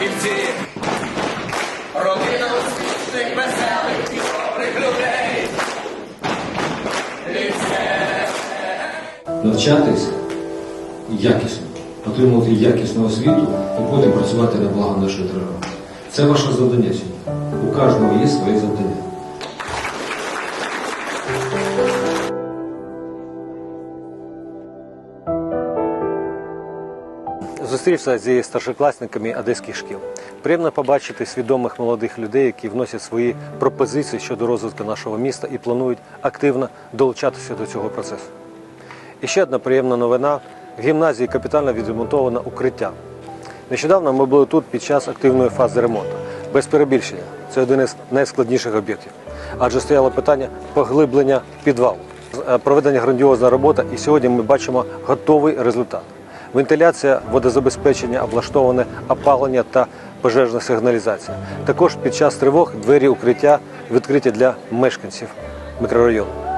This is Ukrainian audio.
фахівці, родина успішних, веселих і добрих людей. Ліце. Навчатись якісно, отримувати якісну освіту і потім працювати на благо нашої держави. Це ваше завдання сьогодні. У кожного є своє завдання. Зустрівся зі старшокласниками одеських шкіл. Приємно побачити свідомих молодих людей, які вносять свої пропозиції щодо розвитку нашого міста і планують активно долучатися до цього процесу. І ще одна приємна новина: в гімназії капітально відремонтовано укриття. Нещодавно ми були тут під час активної фази ремонту. Без перебільшення, це один із найскладніших об'єктів, адже стояло питання поглиблення підвалу. Е, Проведення грандіозна робота, і сьогодні ми бачимо готовий результат. Вентиляція, водозабезпечення, облаштоване опалення та пожежна сигналізація. Також під час тривог двері укриття відкриті для мешканців мікрорайону.